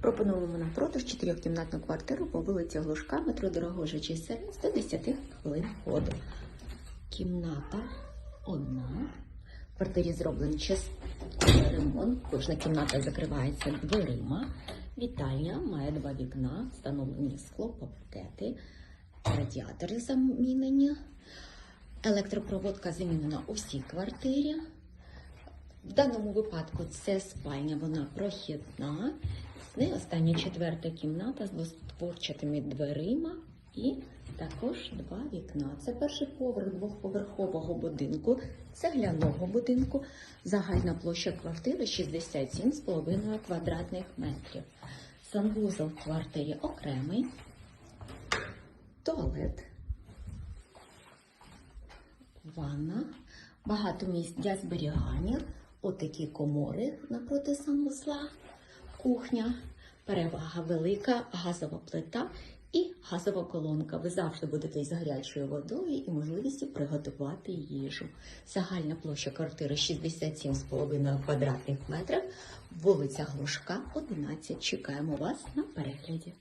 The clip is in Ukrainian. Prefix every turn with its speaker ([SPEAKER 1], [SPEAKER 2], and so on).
[SPEAKER 1] Пропонуємо на продаж чотирьохкімнатну квартиру по вулиці Глушка, метро Дорогожичий сервіс до 10 хвилин ходу. Кімната одна. В квартирі зроблений частковий ремонт. Кожна кімната закривається дверима. Вітальня має два вікна, встановлені скло, склопакети, радіатори замінені. Електропроводка замінена у всій квартирі. В даному випадку це спальня, вона прохідна. З остання четверта кімната з двостворчатими дверима і також два вікна. Це перший поверх двохповерхового будинку, цегляного будинку. Загальна площа квартири 67,5 квадратних метрів. Санвузол в квартирі окремий, туалет, ванна, багато місць для зберігання, отакі комори напроти санвузла, кухня, перевага велика, газова плита і газова колонка. Ви завжди будете з гарячою водою і можливістю приготувати їжу. Загальна площа квартири 67,5 квадратних метрів, вулиця Глушка, 11. Чекаємо вас на перегляді.